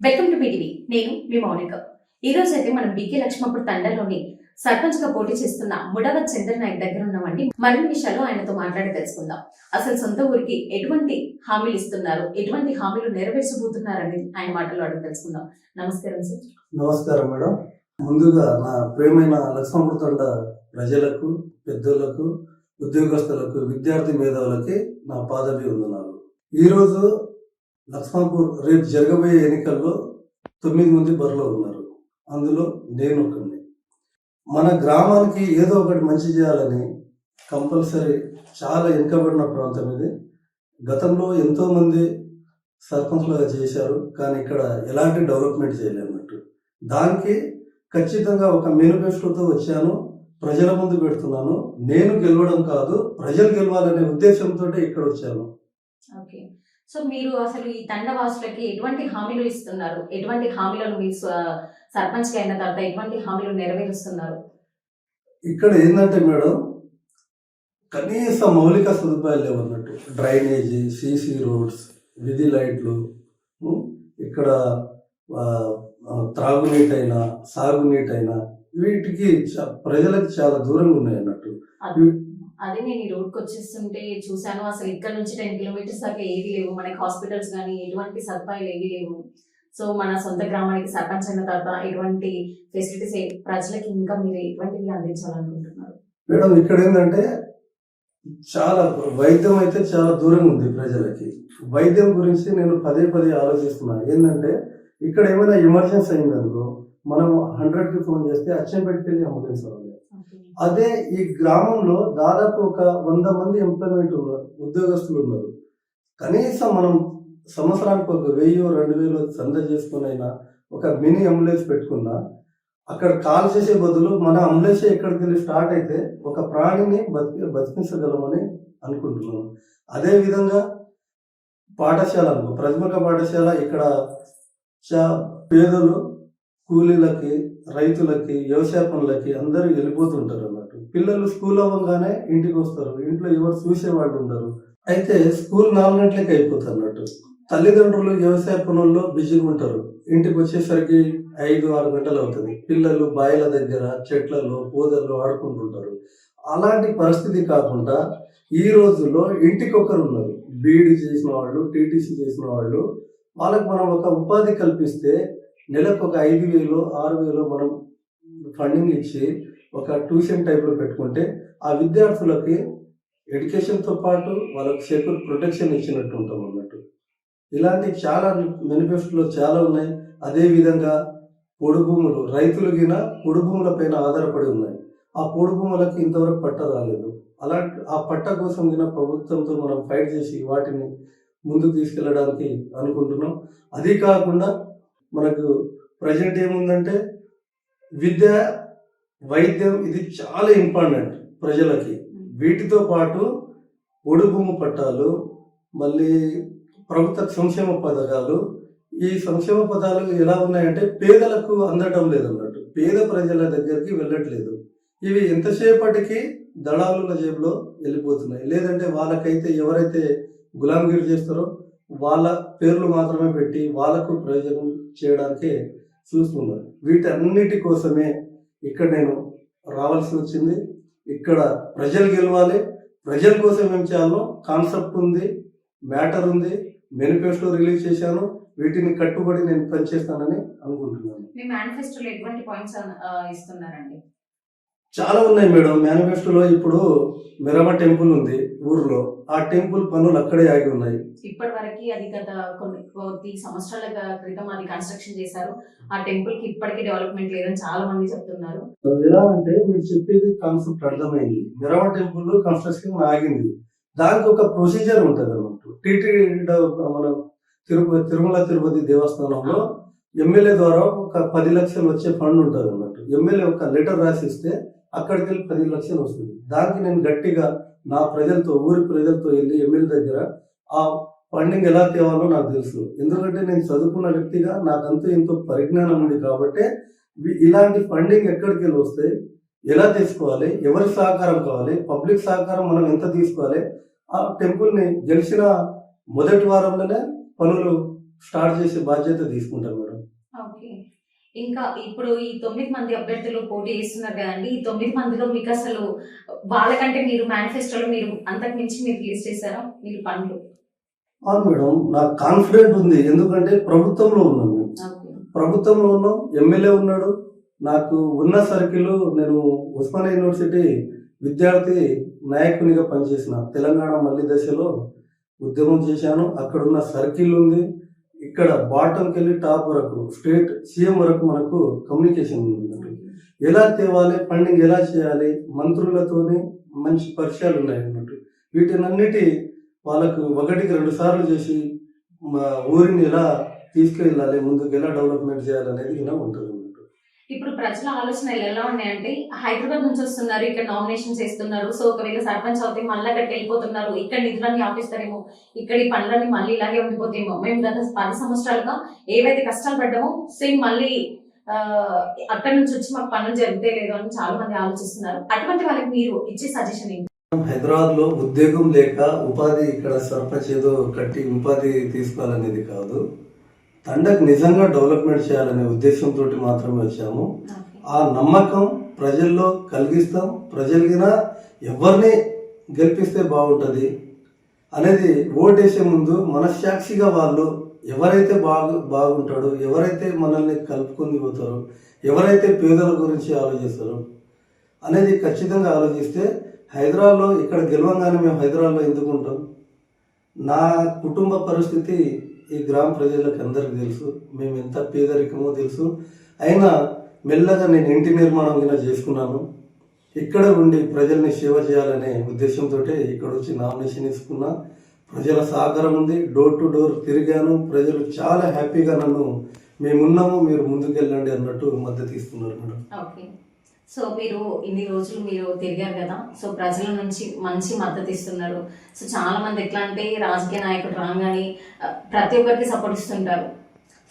Welcome to BTV నేను మీ మౌనిక. ఈ రోజు అయితే మనం బీకే లక్ష్మపుర్ తండలోని సర్పంచ్గా పోటీ చేస్తున్న ముడవ చంద్ర నాయక్ దగ్గర ఉన్నామండి. మరిన్ని విషయాలు ఆయనతో మాట్లాడి తెలుసుకుందాం. అసలు సొంత ఊరికి ఎటువంటి హామీలు ఇస్తున్నారు? ఎటువంటి హామీలు నెరవేర్చబోతున్నారని ఆయన మాటలు అడిగి తెలుసుకుందాం. నమస్కారం సార్ నమస్కారం మేడం. ముందుగా నా ప్రేమైన లక్ష్మణపుతండ ప్రజలకు పెద్దలకు ఉద్యోగస్తులకు విద్యార్థి మేధావులకి నా పాదవి వందనాలు ఈరోజు లక్ష్మాపూర్ రేపు జరగబోయే ఎన్నికల్లో తొమ్మిది మంది బరిలో ఉన్నారు. అందులో నేను ఒకరిని మన గ్రామానికి ఏదో ఒకటి మంచి చేయాలని కంపల్సరీ చాలా వెనుకబడిన ప్రాంతం ఇది. గతంలో ఎంతోమంది సర్పంచ్లుగా చేశారు కానీ ఇక్కడ ఎలాంటి డెవలప్మెంట్ చేయలేనట్టు. దానికి ఖచ్చితంగా ఒక మేనిఫెస్టోతో వచ్చాను ప్రజల ముందు పెడుతున్నాను. నేను గెలవడం కాదు ప్రజలు గెలవాలనే ఉద్దేశంతో ఇక్కడ వచ్చాను. ఓకే. సో మీరు అసలు ఈ తండ వాసులకి ఎటువంటి హామీలు ఇస్తున్నారు? ఎటువంటి హామీలను మీరు సర్పంచ్ అయిన తర్వాత ఎటువంటి హామీలు నెరవేరుస్తున్నారు? ఇక్కడ ఏంటంటే మేడం కనీస మౌలిక సదుపాయాలు లేవన్నట్టు డ్రైనేజీ సీసీ రోడ్స్ విధి లైట్లు ఇక్కడ ఆ, ఆ, త్రాగునీటైనా సాగునీటైనా వీటికి ప్రజలకు చాలా దూరంగా ఉన్నాయి అన్నట్టు. అదే నేను ఈ రోడ్కి వచ్చేస్తుంటే చూశాను అసలు ఇక్కడ నుంచి టెన్ కిలోమీటర్స్ దాకా ఏవి లేవు. మనకి హాస్పిటల్స్ కానీ ఎటువంటి సదుపాయాలు ఏవి లేవు. సో మన సొంత గ్రామానికి సర్పంచ్ అయిన తర్వాత ఎటువంటి ఫెసిలిటీస్ ప్రజలకి ఇంకా మీరు ఎటువంటివి అందించాలనుకుంటున్నారు? మేడం ఇక్కడ ఏంటంటే చాలా వైద్యం అయితే చాలా దూరంగా ఉంది ప్రజలకి. వైద్యం గురించి నేను పదే పదే ఆలోచిస్తున్నాను ఏంటంటే ఇక్కడ ఏమైనా ఎమర్జెన్సీ అయిందనుకో మనం హండ్రెడ్కి ఫోన్ చేస్తే అచ్చంపేటకి వెళ్ళి అంబులెన్స్ అదే ఈ గ్రామంలో దాదాపు ఒక వంద మంది ఎంప్లాయ్మెంట్ ఉన్నారు ఉద్యోగస్తులు ఉన్నారు. కనీసం మనం సంవత్సరానికి ఒక వెయ్యి రెండు వేలు సంద చేసుకుని అయినా ఒక మినీ అంబులెన్స్ పెట్టుకున్నా అక్కడ కాల్ చేసే బదులు మన అంబులెన్స్ ఎక్కడికి వెళ్ళి స్టార్ట్ అయితే ఒక ప్రాణిని బతికి బతికించగలమని అనుకుంటున్నాను అదే విధంగా పాఠశాల అనుకో ప్రతిమక పాఠశాల ఇక్కడ పేదలు కూలీలకి రైతులకి వ్యవసాయ పనులకి అందరూ వెళ్ళిపోతుంటారు అన్నట్టు. పిల్లలు స్కూల్ అవ్వగానే ఇంటికి వస్తారు. ఇంట్లో ఎవరు చూసేవాళ్ళు ఉండరు. అయితే స్కూల్ నాలుగు గంటలకి అయిపోతుంది అన్నట్టు. తల్లిదండ్రులు వ్యవసాయ పనుల్లో బిజీగా ఉంటారు. ఇంటికి వచ్చేసరికి ఐదు ఆరు గంటలు అవుతుంది. పిల్లలు బాయిల దగ్గర చెట్లలో పూదల్లో ఆడుకుంటుంటారు. అలాంటి పరిస్థితి కాకుండా ఈ రోజుల్లో ఇంటికి ఒకరు ఉన్నారు. బీఈడి చేసిన వాళ్ళు టీటీసీ చేసిన వాళ్ళు. వాళ్ళకి మనం ఒక ఉపాధి కల్పిస్తే నెలకు ఒక ఐదు వేలు ఆరు వేలు మనం ఫండింగ్ ఇచ్చి ఒక ట్యూషన్ టైప్లో పెట్టుకుంటే ఆ విద్యార్థులకి ఎడ్యుకేషన్తో పాటు వాళ్ళకి సెక్యూర్ ప్రొటెక్షన్ ఇచ్చినట్టు ఉంటాం అన్నట్టు. ఇలాంటి చాలా మేనిఫెస్టోలో చాలా ఉన్నాయి. అదేవిధంగా పొడు భూములు రైతులు గిన పొడు ఆధారపడి ఉన్నాయి. ఆ పొడు భూములకి ఇంతవరకు పట్ట రాలేదు. అలాంటి ఆ పట్ట కోసం గిన ప్రభుత్వంతో మనం ఫైట్ చేసి వాటిని ముందుకు తీసుకెళ్ళడానికి అనుకుంటున్నాం. అదే కాకుండా మనకు ప్రజెంట్ ఏముందంటే విద్య వైద్యం ఇది చాలా ఇంపార్టెంట్ ప్రజలకి. వీటితో పాటు ఒడుగుము పట్టాలు మళ్ళీ ప్రభుత్వ సంక్షేమ పథకాలు. ఈ సంక్షేమ పథకాలు ఎలా ఉన్నాయంటే పేదలకు అందటం లేదు అన్నట్టు పేద ప్రజల దగ్గరికి వెళ్ళట్లేదు. ఇవి ఎంతసేపటికి దళాలుల జేబులో వెళ్ళిపోతున్నాయి. లేదంటే వాళ్ళకైతే ఎవరైతే గులాంగిరి చేస్తారో వాళ్ళ పేర్లు మాత్రమే పెట్టి వాళ్ళకు ప్రయోజనం చేయడానికే చూస్తున్నారు. వీటన్నిటి కోసమే ఇక్కడ నేను రావాల్సి వచ్చింది. ఇక్కడ ప్రజలు గెలవాలి. ప్రజల కోసం ఏం చేయాలో కాన్సెప్ట్ ఉంది మ్యాటర్ ఉంది మేనిఫెస్టో రిలీజ్ చేశాను. వీటిని కట్టుబడి నేను పనిచేస్తానని అనుకుంటున్నాను. మీ మేనిఫెస్టోలో ఎటువంటి పాయింట్స్ ఇస్తున్నారండి? చాలా ఉన్నాయి మేడం. మేనిఫెస్టోలో ఇప్పుడు మిరమ టెంపుల్ ఉంది ఊర్లో. ఆ టెంపుల్ పనులు అక్కడే ఆగి ఉన్నాయి. ఇప్పటి వరకు అది గత కొన్ని కొద్ది సంవత్సరాల క్రితం అది కన్స్ట్రక్షన్ చేశారు. ఆ టెంపుల్కి ఇప్పటికీ డెవలప్మెంట్ లేదని చాలా మంది చెప్తున్నారు. ఎలా అంటే మీరు చెప్పేది కాన్సెప్ట్ అర్థమైంది. మిరమ టెంపుల్ కన్స్ట్రక్షన్ ఆగింది. దానికి ఒక ప్రొసీజర్ ఉంటుంది అన్నట్టు టీటీ మనం తిరుపతి తిరుమల తిరుపతి దేవస్థానంలో ఎమ్మెల్యే ద్వారా ఒక పది లక్షలు వచ్చే ఫండ్ ఉంటుంది అన్నట్టు ఎమ్మెల్యే ఒక లెటర్ రాసిస్తే అక్కడికి వెళ్ళి పది లక్షలు వస్తుంది. దానికి నేను గట్టిగా నా ప్రజలతో ఊరి ప్రజలతో వెళ్ళి ఎమ్మెల్యే దగ్గర ఆ ఫండింగ్ ఎలా తేవాలో నాకు తెలుసు. ఎందుకంటే నేను చదువుకున్న వ్యక్తిగా నాకంతా ఎంతో పరిజ్ఞానం ఉంది కాబట్టి ఇలాంటి ఫండింగ్ ఎక్కడికి వెళ్ళి వస్తాయి ఎలా తీసుకోవాలి ఎవరి సహకారం కావాలి? పబ్లిక్ సహకారం మనం ఎంత తీసుకోవాలి? ఆ టెంపుల్ని గెలిచిన మొదటి వారంలోనే పనులు స్టార్ట్ చేసే బాధ్యత తీసుకుంటాను మేడం. ఇంకా ఇప్పుడు ఈ తొమ్మిది మంది అభ్యర్థులు పోటీ చేస్తున్నారు కదండి ఈ తొమ్మిది మందిలో మీకు అసలు వాళ్ళకంటే మీరు మేనిఫెస్టోలో మీరు అంతకు మించి మీరు రిలీజ్ చేశారా? మీరు పనులు? అవును మేడం నాకు కాన్ఫిడెంట్ ఉంది. ఎందుకంటే ప్రభుత్వంలో ఉన్నాను నేను. ఓకే. ప్రభుత్వంలో ఉన్నాం. ఎమ్మెల్యే ఉన్నాడు. నాకు ఉన్న సర్కిల్ నేను ఉస్మానియా యూనివర్సిటీ విద్యార్థి నాయకునిగా పనిచేసిన. తెలంగాణ మల్లి దశలో ఉద్యమం చేశాను. అక్కడున్న సర్కిల్ ఉంది. ఇక్కడ బాటంకి వెళ్ళి టాప్ వరకు స్టేట్ సీఎం వరకు మనకు కమ్యూనికేషన్ ఉంది ఎలా తేవాలి ఫండింగ్ ఎలా చేయాలి మంత్రులతోని మంచి పరిచయాలు ఉన్నాయి అన్నట్టు. వీటినన్నిటి వాళ్ళకు ఒకటికి రెండు సార్లు చేసి మా ఊరిని ఎలా తీసుకెళ్ళాలి ముందుకు ఎలా డెవలప్మెంట్ చేయాలనేది ఇలా ఉంటుంది. ఇప్పుడు ప్రజల ఆలోచనలు ఎలా ఉన్నాయంటే హైదరాబాద్ నుంచి వస్తున్నారు ఇక్కడ నామినేషన్ చేస్తున్నారు. సో ఒకవేళ సర్పంచ్ అవుతే మళ్ళీ అక్కడికి వెళ్ళిపోతున్నారు. ఇక్కడ నిధులన్నీ ఆపిస్తారేమో ఇక్కడ ఈ పనులన్నీ మళ్ళీ ఇలాగే ఉండిపోతేమో మేము గత పది సంవత్సరాలుగా ఏవైతే కష్టాలు పడ్డామో సేమ్ మళ్ళీ అక్కడ నుంచి వచ్చి మాకు పనులు జరిగితే లేదు అని చాలా మంది ఆలోచిస్తున్నారు. అటువంటి వాళ్ళకి మీరు ఇచ్చే సజెషన్ ఏంటి? హైదరాబాద్లో ఉద్యోగం లేక ఉపాధి ఇక్కడ సర్పంచ్ ఏదో కట్టి ఉపాధి తీసుకోవాలనేది కాదు. తండకు నిజంగా డెవలప్మెంట్ చేయాలనే ఉద్దేశంతో మాత్రమే వచ్చాము. ఆ నమ్మకం ప్రజల్లో కలిగిస్తాం. ప్రజలకిన ఎవరిని గెలిపిస్తే బాగుంటుంది అనేది ఓటేసే ముందు మనస్సాక్షిగా వాళ్ళు ఎవరైతే బాగు బాగుంటాడో ఎవరైతే మనల్ని కలుపుకొని పోతారో ఎవరైతే పేదల గురించి ఆలోచిస్తారో అనేది ఖచ్చితంగా ఆలోచిస్తే హైదరాబాద్లో ఇక్కడ గెలవంగానే మేము హైదరాబాద్లో ఎందుకు ఉంటాం? నా కుటుంబ పరిస్థితి ఈ గ్రామ ప్రజలకు అందరికీ తెలుసు మేము ఎంత పేదరికమో తెలుసు. అయినా మెల్లగా నేను ఇంటి నిర్మాణం కింద చేసుకున్నాను. ఇక్కడ ఉండి ప్రజల్ని సేవ చేయాలనే ఉద్దేశంతో ఇక్కడ వచ్చి నామినేషన్ ఇసుకున్నా ప్రజల సహకారం ఉంది డోర్ టు డోర్ తిరిగాను. ప్రజలు చాలా హ్యాపీగా నన్ను మేమున్నాము మీరు ముందుకెళ్ళండి అన్నట్టు మద్దతు ఇస్తున్నారు మేడం. సో మీరు ఇన్ని రోజులు మీరు తిరిగారు కదా. సో ప్రజల నుంచి మంచి మద్దతు ఇస్తున్నారు. సో చాలా మంది ఎట్లా అంటే రాజకీయ నాయకుడు రాగానే ప్రతి ఒక్కరికి సపోర్ట్ ఇస్తుంటారు.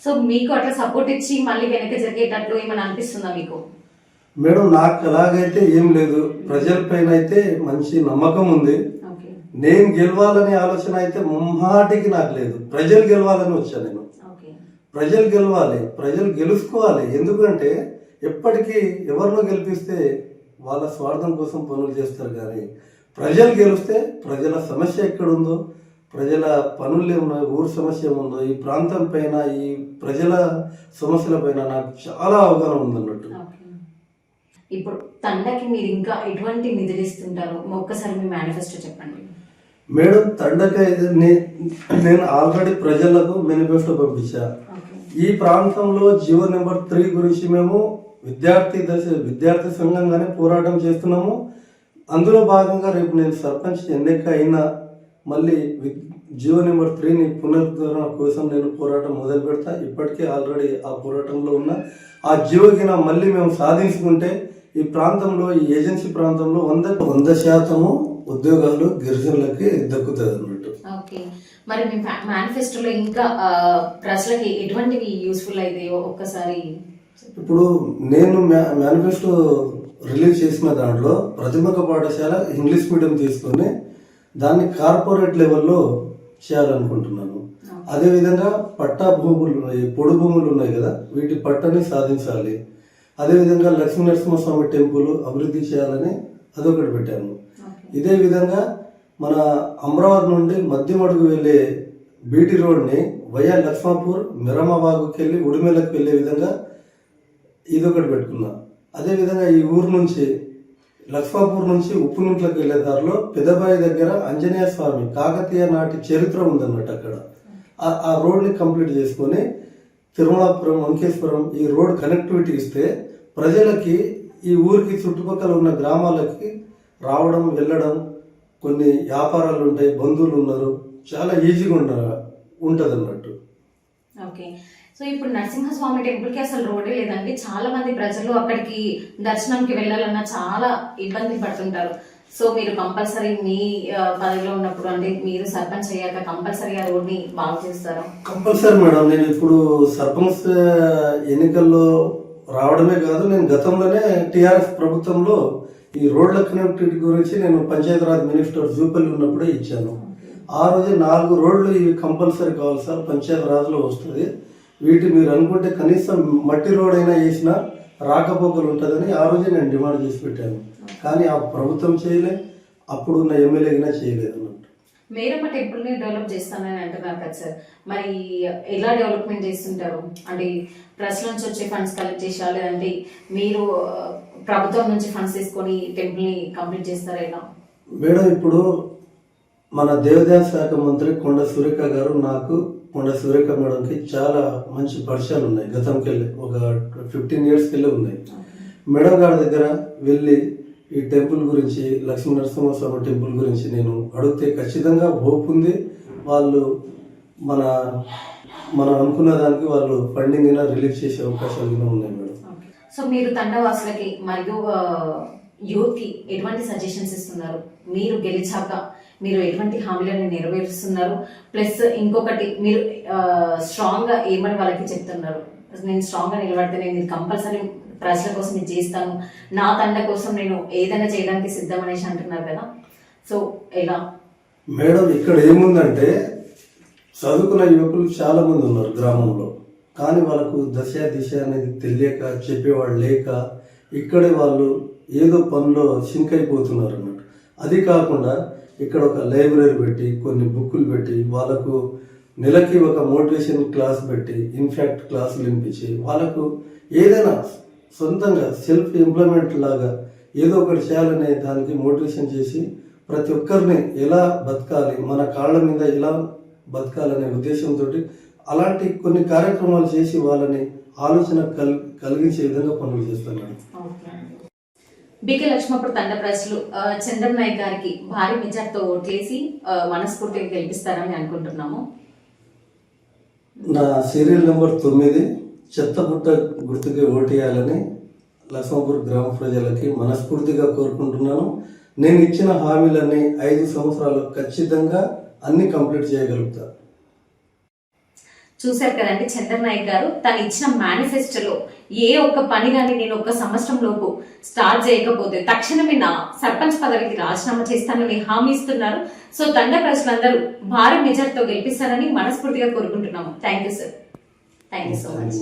సో మీకు అట్లా సపోర్ట్ ఇచ్చి మళ్ళీ వెనక్కి జరిగేటట్టు ఏమైనా అనిపిస్తుందా మీకు? మేడం నాకు అలాగైతే ఏం లేదు. ప్రజలపైన అయితే మంచి నమ్మకం ఉంది. నేను గెలవాలనే ఆలోచన అయితే ముమ్మాటికి నాకు లేదు. ప్రజలు గెలవాలని వచ్చాను నేను. ప్రజలు గెలవాలి ప్రజలు గెలుచుకోవాలి ఎందుకంటే ఎప్పటికీ ఎవరినో గెలిపిస్తే వాళ్ళ స్వార్థం కోసం పనులు చేస్తారు కానీ ప్రజలు గెలిస్తే ప్రజల సమస్య ఎక్కడుందో ప్రజల పనులు ఏమున్నాయి ఊరు సమస్య ఏముందో ఈ ప్రాంతం పైన ఈ ప్రజల సమస్యల పైన నాకు చాలా అవగాహన ఉందన్నట్టు. ఇప్పుడు తండకి మీరు ఇంకా ఎటువంటి నిధులు ఇస్తుంటారు? ఒక్కసారి మీ మేనిఫెస్టో చెప్పండి. మేడం తండకాయ నే- నేను ఆల్రెడీ ప్రజలకు మేనిఫెస్టో పంపించా. ఈ ప్రాంతంలో జీవో నెంబర్ త్రీ గురించి మేము విద్యార్థి దశ విద్యార్థి సంఘంగానే పోరాటం చేస్తున్నాము. అందులో భాగంగా రేపు నేను సర్పంచ్ ఎన్నిక అయినా మళ్ళీ జియో జీవో నెంబర్ త్రీని పునరుద్ధరణ కోసం నేను పోరాటం మొదలు పెడతా. ఇప్పటికే ఆల్రెడీ ఆ పోరాటంలో ఉన్న ఆ జీవోగిన మళ్ళీ మేము సాధించుకుంటే ఈ ప్రాంతంలో ఈ ఏజెన్సీ ప్రాంతంలో వంద వంద శాతము ఉద్యోగాలు గిరిజనులకి దక్కుతుంది అన్నట్టు మరి మీ మేనిఫెస్టోలో ఇంకా ప్రజలకి ఎటువంటివి యూస్ఫుల్ అయితే ఒక్కసారి ఇప్పుడు నేను మ్యా- మేనిఫెస్టో రిలీజ్ చేసిన దాంట్లో ప్రతిముఖ పాఠశాల ఇంగ్లీష్ మీడియం తీసుకొని దాన్ని కార్పొరేట్ లెవెల్లో చేయాలనుకుంటున్నాను. అదేవిధంగా పట్టా భూములు ఉన్నాయి పొడి భూములు ఉన్నాయి కదా వీటి పట్టని సాధించాలి. అదేవిధంగా లక్ష్మీ నరసింహస్వామి టెంపుల్ అభివృద్ధి చేయాలని అదొకటి పెట్టాను. ఇదే విధంగా మన అమరావతి నుండి మధ్యమడుగు వెళ్ళే బీటీ రోడ్ని వయా లక్ష్మాపూర్ మిరమబాగుకి వెళ్ళి ఉడిమేలకు వెళ్ళే విధంగా ఇదొకటి పెట్టుకున్నా. అదేవిధంగా ఈ ఊరు నుంచి లక్ష్మాపూర్ నుంచి ఉప్పునుంట్లకు వెళ్ళే దారిలో పెదబాయి దగ్గర ఆంజనేయ స్వామి కాకతీయ నాటి చరిత్ర ఉందన్నట్టు అక్కడ. ఆ- రోడ్ని కంప్లీట్ చేసుకొని తిరుమలాపురం అంకేశ్వరం ఈ రోడ్ కనెక్టివిటీ ఇస్తే ప్రజలకి ఈ ఊరికి చుట్టుపక్కల ఉన్న గ్రామాలకి రావడం వెళ్ళడం కొన్ని వ్యాపారాలు ఉంటాయి బంధువులు ఉన్నారు చాలా ఈజీగా ఉండ ఉంటుంది అన్నట్టు ఓకే. సో ఇప్పుడు నరసింహస్వామి టెంపుల్కి అసలు రోడే లేదండి. చాలా మంది ప్రజలు అక్కడికి దర్శనంకి వెళ్ళాలన్నా చాలా ఇబ్బంది పడుతుంటారు. సో మీరు కంపల్సరీ మీ పదవిలో ఉన్నప్పుడు అంటే మీరు సర్పంచ్ అయ్యాక కంపల్సరీ ఆ రోడ్ని బాగు చేస్తారు? Compulsory madam. నేను ఇప్పుడు సర్పంచ్ ఎన్నికల్లో రావడమే కాదు నేను గతంలోనే టిఆర్ఎస్ ప్రభుత్వంలో ఈ రోడ్ల కనెక్టివిటీ గురించి నేను పంచాయతీరాజ్ మినిస్టర్ జూపల్లి ఉన్నప్పుడే ఇచ్చాను. ఆ రోజు నాలుగు రోడ్లు ఇవి కంపల్సరీ కావాలి సార్. పంచాయతీ రాజులో వస్తుంది. వీటి మీరు అనుకుంటే కనీసం మట్టి రోడ్ అయినా వేసినా రాకపోకలు ఉంటుందని ఆ రోజే నేను డిమాండ్ చేసి పెట్టాను. కానీ ఆ ప్రభుత్వం చేయలే అప్పుడున్న ఎమ్మెల్యే అయినా చేయలేదు అన్నట్టు. మేరమ్మ టెంపుల్ని డెవలప్ చేస్తానని అంటున్నారు కదా సార్. మరి ఎలా డెవలప్మెంట్ చేస్తుంటారు? అంటే ట్రస్ట్ నుంచి వచ్చే ఫండ్స్ కలెక్ట్ చేసా లేదంటే మీరు ప్రభుత్వం నుంచి ఫండ్స్ తీసుకొని టెంపుల్ని కంప్లీట్ చేస్తారా ఎలా? మేడం ఇప్పుడు మన దేవాదాయ శాఖ మంత్రి కొండ సురేఖ గారు నాకు కొండ సురేఖ మేడంకి చాలా మంచి పరిచయాలు ఉన్నాయి. గతంకి వెళ్ళి ఒక ఫిఫ్టీన్ ఇయర్స్కి వెళ్ళి ఉన్నాయి. మేడం గారి దగ్గర వెళ్ళి ఈ టెంపుల్ గురించి లక్ష్మీ నరసింహస్వామి టెంపుల్ గురించి నేను అడిగితే ఖచ్చితంగా హోప్ ఉంది. వాళ్ళు మన మనం అనుకున్న దానికి వాళ్ళు ఫండింగ్ అయినా రిలీజ్ చేసే అవకాశాలు కూడా ఉన్నాయి మేడం. సో మీరు తండవాసులకి మరియు యూత్కి ఎటువంటి సజెషన్స్ ఇస్తున్నారు? మీరు గెలిచాక మీరు ఎటువంటి హామీలను నెరవేరుస్తున్నారు? ప్లస్ ఇంకొకటి మీరు స్ట్రాంగ్గా ఏమని వాళ్ళకి చెప్తున్నారు? నేను స్ట్రాంగ్గా నిలబడితే నేను కంపల్సరీ ప్రజల కోసం నేను చేస్తాను. నా తండ కోసం నేను ఏదైనా చేయడానికి సిద్ధం అనేసి అంటున్నారు కదా. సో ఎలా? మేడం ఇక్కడ ఏముందంటే చదువుకున్న యువకులు చాలా మంది ఉన్నారు గ్రామంలో. కానీ వాళ్ళకు దశ దిశ అనేది తెలియక చెప్పేవాళ్ళు లేక ఇక్కడే వాళ్ళు ఏదో పనిలో సింక్ అయిపోతున్నారు అన్నట్టు అది కాకుండా ఇక్కడ ఒక లైబ్రరీ పెట్టి కొన్ని బుక్కులు పెట్టి వాళ్ళకు నెలకి ఒక మోటివేషన్ క్లాస్ పెట్టి ఇన్ఫాక్ట్ క్లాసులు వినిపించి వాళ్ళకు ఏదైనా సొంతంగా సెల్ఫ్ ఎంప్లాయ్మెంట్ లాగా ఏదో ఒకటి చేయాలనే దానికి మోటివేషన్ చేసి ప్రతి ఒక్కరిని ఎలా బతకాలి మన కాళ్ళ మీద ఎలా బతకాలనే ఉద్దేశంతో అలాంటి కొన్ని కార్యక్రమాలు చేసి వాళ్ళని ఆలోచన కల్ కలిగించే విధంగా పనులు చేస్తున్నాను బికే లక్ష్మప్పుడు తండ ప్రజలు ఆ, చంద్రన్ నాయక్ గారికి భారీ మెజార్టీతో ఓట్లేసి మనస్ఫూర్తిగా గెలిపిస్తారని అనుకుంటున్నాము. నా సీరియల్ నెంబర్ తొమ్మిది చెత్తపుట్ట గుర్తుకి ఓటేయాలని లక్ష్మపూర్ గ్రామ ప్రజలకి మనస్ఫూర్తిగా కోరుకుంటున్నాను. నేను ఇచ్చిన హామీలన్నీ ఐదు సంవత్సరాలు ఖచ్చితంగా అన్ని కంప్లీట్ చేయగలుగుతా. చూశారు కదండి చంద్రన్ నాయక్ గారు తను ఇచ్చిన మేనిఫెస్టోలో ఏ ఒక్క పని కానీ నేను ఒక సంవత్సరం లోపు స్టార్ట్ చేయకపోతే తక్షణమే నా సర్పంచ్ పదవికి రాజీనామా చేస్తానని హామీ ఇస్తున్నారు. సో తండ ప్రజలందరూ భారీ మెజార్టీతో గెలిపిస్తారని మనస్ఫూర్తిగా కోరుకుంటున్నాము. Thank you sir thank you so much